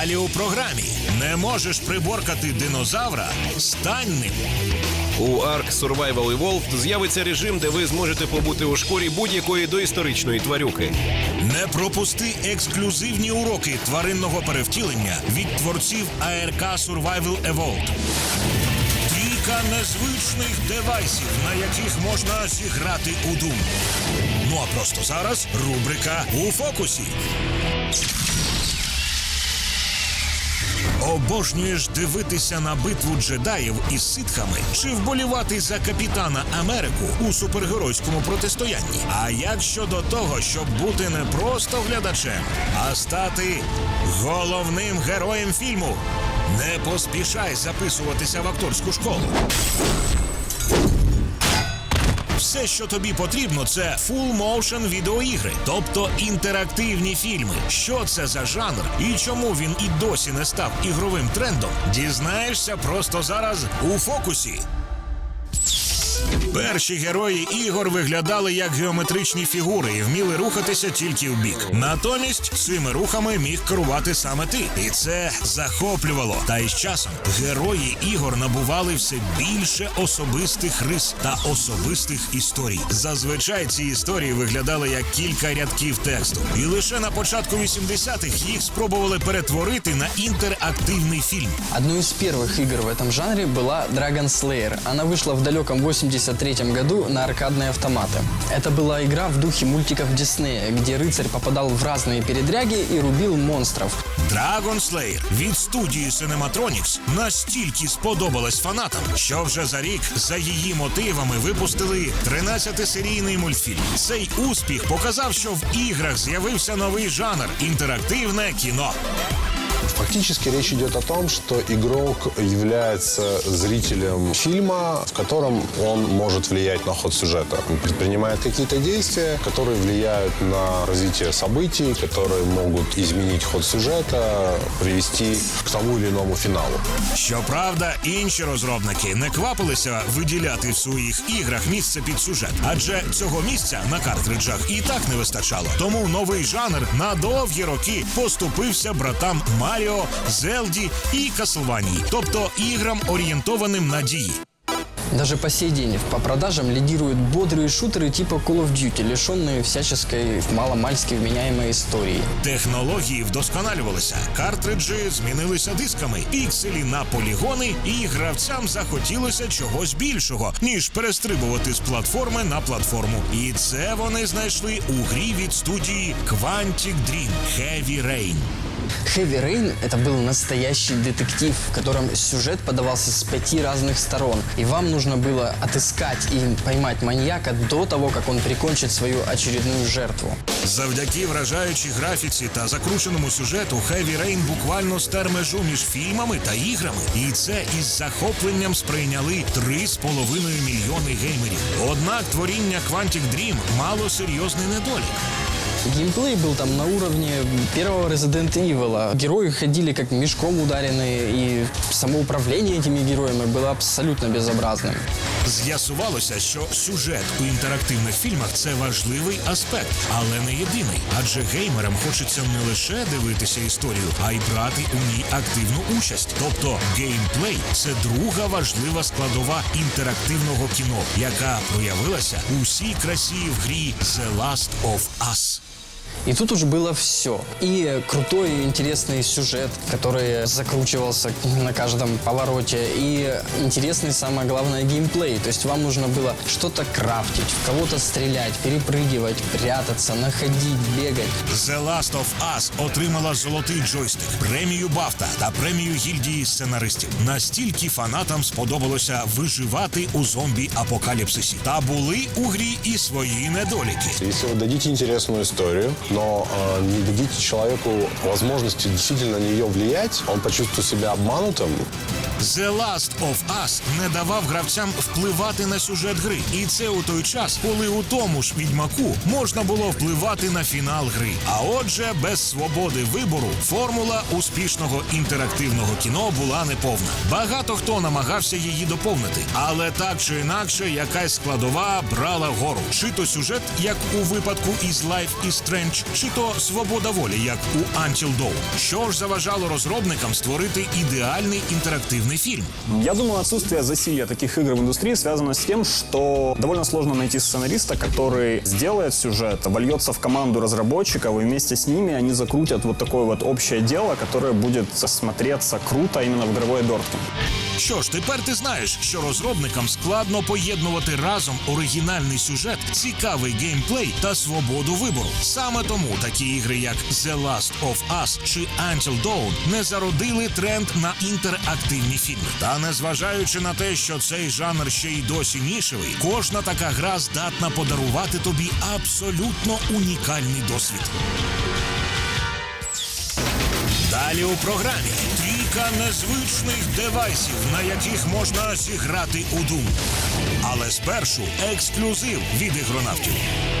Далі у програмі не можеш приборкати динозавра, стань ним. У Ark Survival Evolved з'явиться режим, де ви зможете побути у шкурі будь-якої доісторичної тварюки. Не пропусти ексклюзивні уроки тваринного перевтілення від творців АРК Survival Evolved. Трійка незвичних девайсів, на яких можна зіграти у Doom. Ну а просто зараз рубрика у фокусі. Обожнюєш дивитися на битву джедаїв із ситхами чи вболівати за капітана Америку у супергеройському протистоянні. А як щодо того, щоб бути не просто глядачем, а стати головним героєм фільму? Не поспішай записуватися в акторську школу. Все, що тобі потрібно, це full motion відеоігри, тобто інтерактивні фільми. Що це за жанр і чому він і досі не став ігровим трендом? Дізнаєшся просто зараз у фокусі. Перші герої ігор виглядали як геометричні фігури і вміли рухатися тільки в бік. Натомість цими рухами міг керувати саме ти, і це захоплювало. Та із часом герої ігор набували все більше особистих рис та особистих історій. Зазвичай ці історії виглядали як кілька рядків тексту, і лише на початку 80-х їх спробували перетворити на інтерактивний фільм. Одной из первых игр в этом жанре была Dragon Slayer. Она вышла в далеком 83 году на аркадные автоматы. Это была игра в духе мультиков Диснея, где рыцарь попадал в разные передряги и рубил монстров. Dragon Slayer від студії Cinematronics настільки сподобалась фанатам, що вже за рік за її мотивами випустили 13-серійний мультфільм. Цей успіх показав, що в іграх з'явився новий жанр інтерактивне кіно. Фактически речь идет о том, что игрок является зрителем фильма, в котором он может влиять на ход сюжета. Он предпринимает какие-то действия, которые влияют на развитие событий, которые могут изменить ход сюжета, привести к тому или иному финалу. Щоправда, інші розробники не квапилися виділяти в своїх іграх місце під сюжет, адже цього місця на картриджах і так не вистачало. Тому новий жанр на довгі роки поступився братам Маріо, Зелді і Каслванії, тобто іграм орієнтованим на дії. Даже по сей день по продажам лидируют бодрые шутеры типа Call of Duty, лишенные всяческой маломальски вменяемой истории. Технології вдосконалювалися, картриджі змінилися дисками, пікселі на полігони, і гравцям захотілося чогось більшого, ніж перестрибувати з платформи на платформу. І це вони знайшли у грі від студії Quantic Dream Heavy Rain. Heavy Rain — это был настоящий детектив, в котором сюжет подавался с пяти разных сторон. И вам нужно было отыскать и поймать маньяка до того, как он прикончит свою очередную жертву. Завдяки вражаючій графіці та закрученому сюжету Heavy Rain буквально стер межу між фільмами та іграми. І це із захопленням сприйняли 3,5 мільйони геймерів. Однак творіння Quantic Dream мало серйозний недолік. Геймплей был там на уровне первого Resident Evil. Герои ходили как мешком ударенные, и само управление этими героями было абсолютно безобразным. З'ясувалося, що сюжет у інтерактивних фільмах це важливий аспект, але не єдиний. Адже геймерам хочеться не лише дивитися історію, а й брати у ній активну участь. Тобто геймплей це друга важлива складова інтерактивного кіно, яка проявилася у всій красі в грі The Last of Us. И тут уж было все. И крутой и интересный сюжет, который закручивался на каждом повороте. И интересный, самое главное, геймплей. То есть вам нужно было что-то крафтить, в кого-то стрелять, перепрыгивать, прятаться, находить, бегать. The Last of Us отримала золотий джойстик, премію Бафта та премію гільдії сценаристів. Настільки фанатам сподобалося виживати у зомбі-апокаліпсисі. Та були у грі і свої недоліки. Если вы дадите интересную историю, но э, не дадите человеку возможности действительно на нее влиять, он почувствует себя обманутым, The Last of Us не давав гравцям впливати на сюжет гри. І це у той час, коли у тому ж відьмаку можна було впливати на фінал гри. А отже, без свободи вибору формула успішного інтерактивного кіно була неповна. Багато хто намагався її доповнити, але так чи інакше, якась складова брала гору. Чи то сюжет, як у випадку із Life is Strange, Revenge, чи то свобода волі, як у Until Dawn. Що ж заважало розробникам створити ідеальний інтерактивний фільм? Я думаю, отсутствие засилия таких игр в индустрии связано с тем, что довольно сложно найти сценариста, который сделает сюжет, вольется в команду разработчиков, и вместе с ними они закрутят вот такое вот общее дело, которое будет смотреться круто именно в игровой обертке. Що ж, тепер ти знаєш, що розробникам складно поєднувати разом оригінальний сюжет, цікавий геймплей та свободу вибору. Саме тому такі ігри, як The Last of Us чи Until Dawn, не зародили тренд на інтерактивні фільми. Та незважаючи на те, що цей жанр ще й досі нішевий, кожна така гра здатна подарувати тобі абсолютно унікальний досвід. Далі у програмі трійка незвичних девайсів, на яких можна зіграти у Doom. Але спершу ексклюзив від ігронавтів.